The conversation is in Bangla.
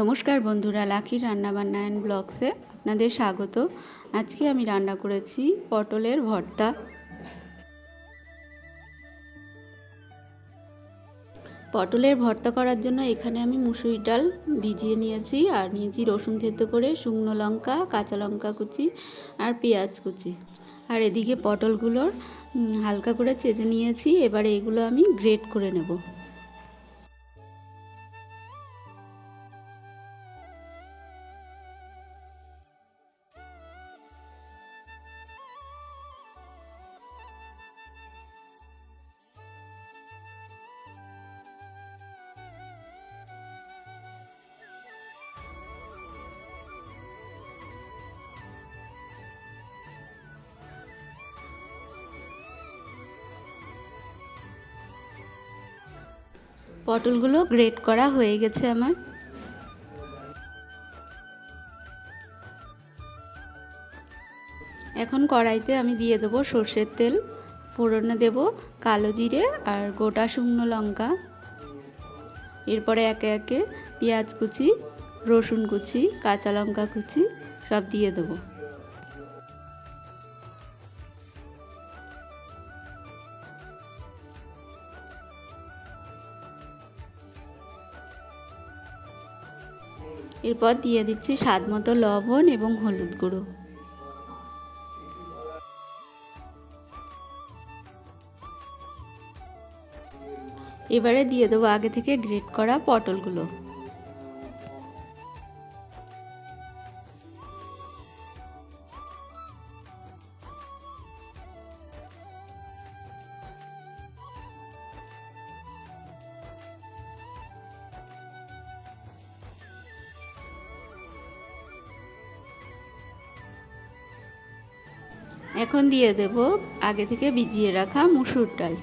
নমস্কার বন্ধুরা, লাকি রান্নাবান্না অ্যান্ড ব্লগসে আপনাদের স্বাগত। আজকে আমি রান্না করেছি পটলের ভর্তা। পটলের ভর্তা করার জন্য এখানে আমি মুসুরি ডাল ভিজিয়ে নিয়েছি, আর নিয়েছি রসুন থেতো করে শুকনো লঙ্কা, কাঁচা লঙ্কা কুচি আর পেঁয়াজ কুচি। আর এদিকে পটলগুলোর হালকা করে চেজে নিয়েছি, এবারে এগুলো আমি গ্রেট করে নেব। পটলগুলো গ্রেট করা হয়ে গেছে আমার। এখন কড়াইতে আমি দিয়ে দেবো সর্ষের তেল, ফোড়নে দেব কালো জিরে আর গোটা শুকনো লঙ্কা। এরপরে একে একে পেঁয়াজ কুচি, রসুন কুচি, কাঁচা লঙ্কা কুচি সব দিয়ে দেবো। এরপর দিয়ে দিচ্ছি স্বাদ মতো লবণ এবং হলুদ গুঁড়ো। এবারে দিয়ে দেবো আগে থেকে গ্রেট করা পটলগুলো। এখন দিয়ে দেব আগে থেকে ভিজিয়ে রাখা মুসুর ডাল।